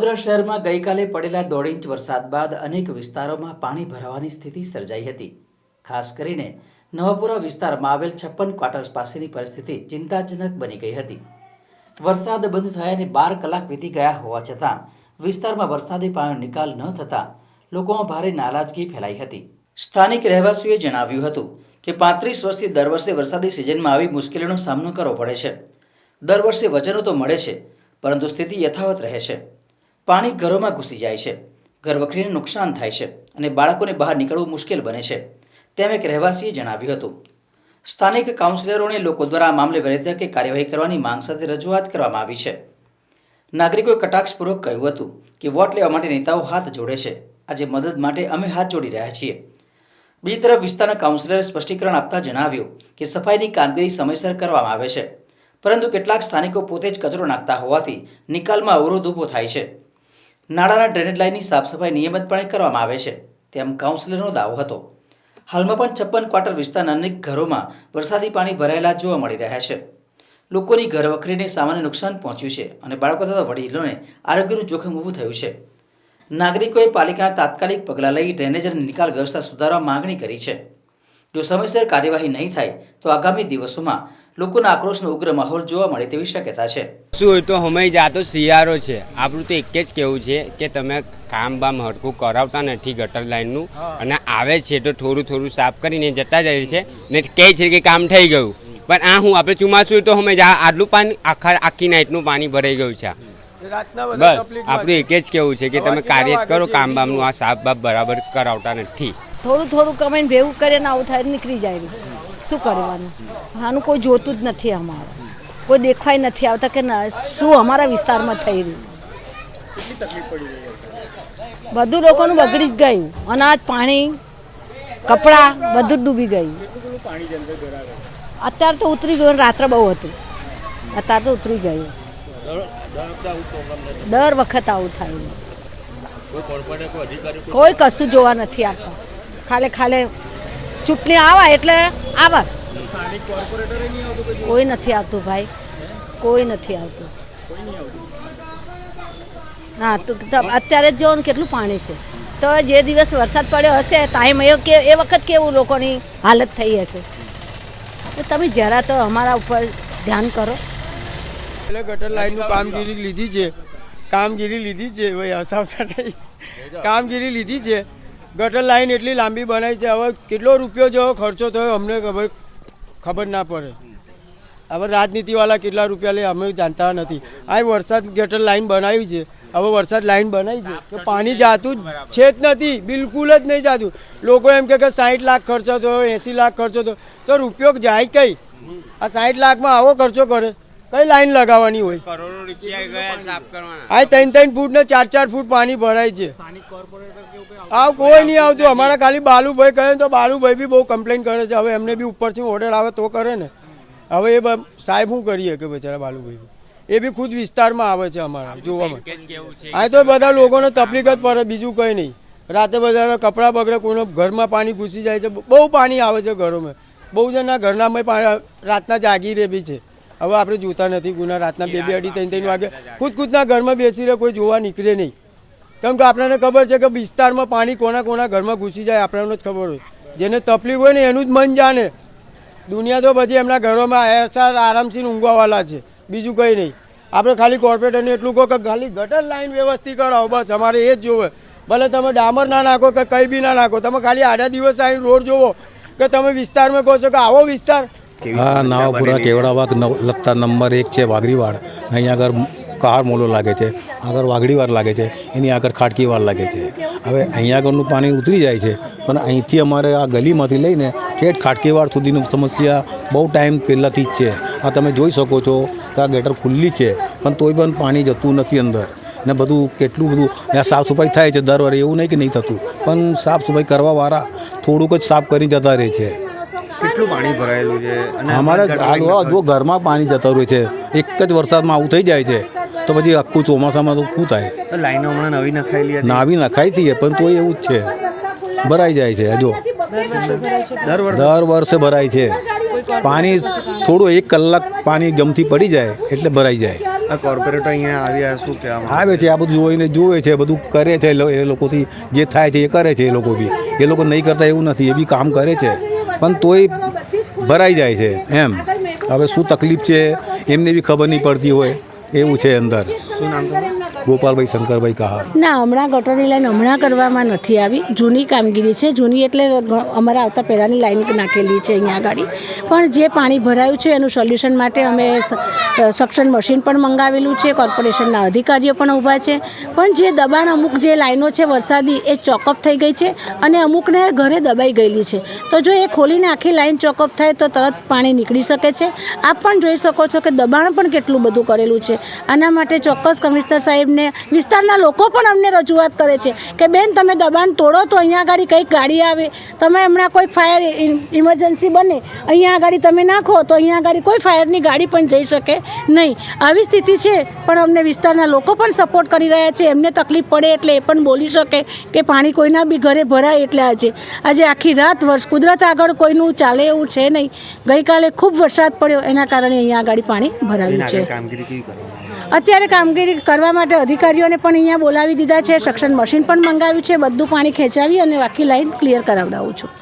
વડોદરા શહેરમાં ગઈકાલે પડેલા દોઢ ઇંચ વરસાદ બાદ અનેક વિસ્તારોમાં પાણી ભરાવાની સ્થિતિ સર્જાઈ હતી. ખાસ કરીને નવાપુરા વિસ્તારમાં આવેલ છપ્પન ક્વાર્ટર્સ પાસેની પરિસ્થિતિ ચિંતાજનક બની ગઈ હતી. વરસાદ બંધ થયા અને બાર કલાક વીતી ગયા હોવા છતાં વિસ્તારમાં વરસાદી પાણીનો નિકાલ ન થતાં લોકોમાં ભારે નારાજગી ફેલાઈ હતી. સ્થાનિક રહેવાસીઓએ જણાવ્યું હતું કે પાંત્રીસ વર્ષથી દર વર્ષે વરસાદી સિઝનમાં આવી મુશ્કેલીનો સામનો કરવો પડે છે. દર વર્ષે વચનો તો મળે છે, પરંતુ સ્થિતિ યથાવત રહે છે. પાણી ઘરોમાં ઘૂસી જાય છે. ઘરવખરીને નુકસાન થાય છે અને બાળકોને બહાર નીકળવું મુશ્કેલ બને છે, તેમ એક રહેવાસીએ જણાવ્યું હતું. સ્થાનિક કાઉન્સિલરોને લોકો દ્વારા આ મામલે વૈદ્યકીય કાર્યવાહી કરવાની માંગ સાથે રજૂઆત કરવામાં આવી છે. નાગરિકોએ કટાક્ષપૂર્વક કહ્યું હતું કે વોટ લેવા માટે નેતાઓ હાથ જોડે છે. આજે મદદ માટે અમે હાથ જોડી રહ્યા છીએ. બીજી તરફ વિસ્તારના કાઉન્સિલરે સ્પષ્ટીકરણ આપતા જણાવ્યું કે સફાઈની કામગીરી સમયસર કરવામાં આવે છે, પરંતુ કેટલાક સ્થાનિકો પોતે જ કચરો નાખતા હોવાથી નિકાલમાં અવરોધ ઊભો થાય છે. નાળાના ડ્રેનેજ લાઇનની સાફસફાઈ નિયમિતપણે કરવામાં આવે છે. તેમ કાઉન્સિલરનો દાવો હતો. હાલમાં પણ છપ્પન ક્વાર્ટર વિસ્તારના અનેક ઘરોમાં વરસાદી પાણી ભરાયેલા જોવા મળી રહ્યા છે. લોકોની ઘરવખરીને સામાન્ય નુકસાન પહોંચ્યું છે અને બાળકો તથા વડીલોને આરોગ્યનું જોખમ ઊભું થયું છે. નાગરિકોએ પાલિકાના તાત્કાલિક પગલાં લઈ ડ્રેનેજ અને નિકાલ વ્યવસ્થા સુધારવા માંગણી કરી છે. જો સમયસર કાર્યવાહી નહીં થાય, તો આગામી દિવસોમાં લોકોના આક્રોશનો ઉગ્ર માહોલ જોવા મળે તેવી શક્યતા છે. શું હોય તો અમે જાતો શિયાળો છે. આપણું તો એક જ કહેવું છે કે તમે કામ બામ હરખું કરાવતા નથી ગટર લાઈનનું. અને આવે છે તો થોડું થોડું સાફ કરીને જતા જાય છે. ને કહે છે કે કામ થઈ ગયું. પણ આ હું આપણે ચોમાસું હોય તો અમે જા આટલું પાણી આખા આખી નાઇટનું પાણી ભરાઈ ગયું છે. રાતના બસ આપણું એક જ કેવું છે કે તમે કાર્ય કરો કામ બામનું આ સાફ બાફ બરાબર કરાવતા નથી. થોડું થોડું કમાઈને ભેવું કરે ને આવું થાય નીકળી જાય. શું કરવાનું? આનું કોઈ જોતું જ નથી અમારે. કોઈ દેખાય નથી આવતા કે શું અમારા વિસ્તારમાં થઈ રહ્યું? બધું લોકોનું બગડી જ ગયું. અનાજ, પાણી, કપડાં બધું જ ડૂબી ગયું. અત્યારે તો ઉતરી ગયું, રાત્રે બહુ હતું. અત્યારે તો ઉતરી ગયું. દર વખત આવું થાય કોઈ કશું જોવા નથી આપતા ખાલે ખાલે ચૂંટણી આવા એટલે આવા કોઈ નથી આવતું ભાઈ. કોઈ નથી આવતું. હા તો અત્યારે જ ને કેટલું પાણી છે. તો જે દિવસ વરસાદ પડ્યો હશે ટાઈમ એ કે એ વખત કેવું લોકોની હાલત થઈ હશે. તો તમે જરા તો અમારા ઉપર ધ્યાન કરો. એટલે ગટર લાઈનનું કામગીરી લીધી છે. કામગીરી લીધી છે. ભાઈ હસાવતા નહીં. કામગીરી લીધી છે. ગટર લાઈન એટલી લાંબી બનાવી છે. હવે કેટલો રૂપિયો જેવો ખર્ચો થયો અમને ખબર ખબર ના પડે. હવે રાજનીતિવાળા કેટલા રૂપિયા લે અમે જાણતા નથી. આ વરસાદ ગટર લાઈન બનાવી છે. હવે વરસાદ લાઈન બનાવી છે. તો પાણી જાતું જ છે જ નથી. બિલકુલ જ નહીં જાતું. લોકો એમ કે સાઠ લાખ ખર્ચો થયો એંસી લાખ ખર્ચો થયો. તો રૂપિયો જાય કઈ? આ સાઠ લાખમાં આવો ખર્ચો કરે. કઈ લાઈન લગાવવાની હોય? કરોડો રૂપિયા ગયા સાફ કરવાના. આ ત્રણ ત્રણ ફૂટ ને ચાર ચાર ફૂટ પાણી ભરાય છે. આવ કોઈ નહીં આવતું. અમારા ખાલી બાલુભાઈ કહે તો બાલુભાઈ બી બહુ કમ્પ્લેન કરે છે. હવે એમને બી ઉપરથી ઓર્ડર આવે તો કરે ને. હવે એ બ- સાહેબ શું કરીએ કે બિચારા બાલુભાઈ? એ બી ખુદ વિસ્તારમાં આવે છે અમારા જોવામાં આ તો બધા લોકોને તકલીફ જ પડે બીજું કંઈ નહીં. રાતે બધા કપડાં બગડે કોઈનો ઘરમાં પાણી ઘૂસી જાય છે. બહુ પાણી આવે છે ઘરોમાં. બહુ જણા ઘરનામાં પાણી રાતના જાગી રહે બી છે. હવે આપણે જોતા નથી ગુના રાતના બે બે અઢી ત્રણ ત્રણ વાગે. ખુદ ખુદના ઘરમાં બેસી રહે કોઈ જોવા નીકળે નહીં. કેમ કે આપણને ખબર છે કે વિસ્તારમાં પાણી કોના કોના ઘરમાં ઘૂસી જાય, આપણને જ ખબર હોય. જેને તકલીફ હોય ને એનું જ મન જાણે. દુનિયા તો પછી એમના ઘરોમાં એસાર આરામથી ઊંઘવાવાળા છે. બીજું કંઈ નહીં. આપણે ખાલી કોર્પોરેટરને એટલું કહો કે ખાલી ગટર લાઈન વ્યવસ્થિત કરાવો, બસ, અમારે એ જ જોવે. ભલે તમે ડામર ના નાખો કે કંઈ બી ના નાખો, તમે ખાલી આડા દિવસ આવીને રોડ જોવો કે તમે વિસ્તારમાં કહો છો કે આવો વિસ્તાર. હા નવાપુરા નવ લત્તા નંબર એક છે વાઘરીવાડ. અહીંયા આગળ કાર મોલો લાગે છે આગળ વાઘડીવાર લાગે છે એની આગળ ખાટકીવાર લાગે છે. હવે અહીંયા આગળનું પાણી ઉતરી જાય છે પણ અહીંથી અમારે આ ગલીમાંથી લઈને ઠેઠ ખાટકીવાર સુધીની સમસ્યા બહુ ટાઈમ પહેલાંથી જ છે. આ તમે જોઈ શકો છો કે આ ગેટર ખુલ્લી છે પણ તોય પણ પાણી જતું નથી અંદર. ને બધું કેટલું બધું ત્યાં સાફ સફાઈ થાય છે દર વારે એવું નહીં કે નહીં થતું પણ સાફ સફાઈ કરવાવાળા થોડુંક જ સાફ કરી જતા રહે છે. કેટલું પાણી ભરાયેલું છે? અમારા જો ઘરમાં પાણી જતું રહે છે એક જ વરસાદમાં આવું થઈ જાય છે. તો પછી આખું ચોમાસામાં તો શું થાય? લાઈનો હમણાં નવી નખાયેલી નાવી નખાઈ હતી પણ તોય એવું જ છે. ભરાઈ જાય છે હજુ. દર વર્ષે. દર વર્ષે ભરાય છે. પાણી થોડું એક કલાક પાણી જમથી પડી જાય એટલે ભરાઈ જાય. કોર્પોરેટર અહીંયા આવ્યા શું કહેવા આવે છે આ બધું જોઈને જોવે છે બધું કરે છે એ લોકોથી જે થાય છે એ કરે છે એ લોકો બી. એ લોકો નહીં કરતા એવું નથી એ બી કામ કરે છે. પણ તોય ભરાઈ જાય છે એમ. હવે શું તકલીફ છે એમને બી ખબર નહીં પડતી હોય. એવું છે અંદર. શું નામ તમારું? ગોપાલભાઈ શંકરભાઈ કહા ના, હમણાં ગટરની લાઈન હમણાં કરવામાં નથી આવી. જૂની કામગીરી છે. જૂની એટલે અમારા આવતા પહેલાંની લાઈન નાખેલી છે અહીંયા આગળ. પણ જે પાણી ભરાયું છે એનું સોલ્યુશન માટે અમે સક્શન મશીન પણ મંગાવેલું છે. કોર્પોરેશનના અધિકારીઓ પણ ઊભા છે. પણ જે દબાણ અમુક જે લાઈનો છે વરસાદી, એ ચોકઅપ થઈ ગઈ છે અને અમુકને ઘરે દબાઈ ગયેલી છે. તો જો એ ખોલીને આખી લાઈન ચોકઅપ થાય તો તરત પાણી નીકળી શકે છે. આપ પણ જોઈ શકો છો કે દબાણ પણ કેટલું બધું કરેલું છે. આના માટે ચોક્કસ કમિશનર સાહેબને વિસ્તારના લોકો પણ અમને રજૂઆત કરે છે કે બેન તમે દબાણ તોડો તો અહીંયા આગળ કંઈક ગાડી આવે તમે હમણાં કોઈ ફાયર ઇમરજન્સી બને અહીંયા આગળ તમે નાખો તો અહીંયા આગળ કોઈ ફાયરની ગાડી પણ જઈ શકે નહીં. આવી સ્થિતિ છે પણ અમને વિસ્તારના લોકો પણ સપોર્ટ કરી રહ્યા છે. એમને તકલીફ પડે એટલે એ પણ બોલી શકે કે પાણી કોઈના બી ઘરે ભરાય એટલે આજે આજે આખી રાત વર્ષ કુદરત આગળ કોઈનું ચાલે એવું છે નહીં. ગઈકાલે ખૂબ વરસાદ પડ્યો એના કારણે અહીંયા આગળ પાણી ભરાયું છે. કામગીરી કેવી? અત્યારે કામગીરી કરવા માટે અધિકારીઓને પણ અહીંયા બોલાવી દીધા છે. સક્શન મશીન પણ મંગાવ્યું છે. બધું પાણી ખેંચાવી અને આખી લાઈન ક્લિયર કરાવડાવું છું.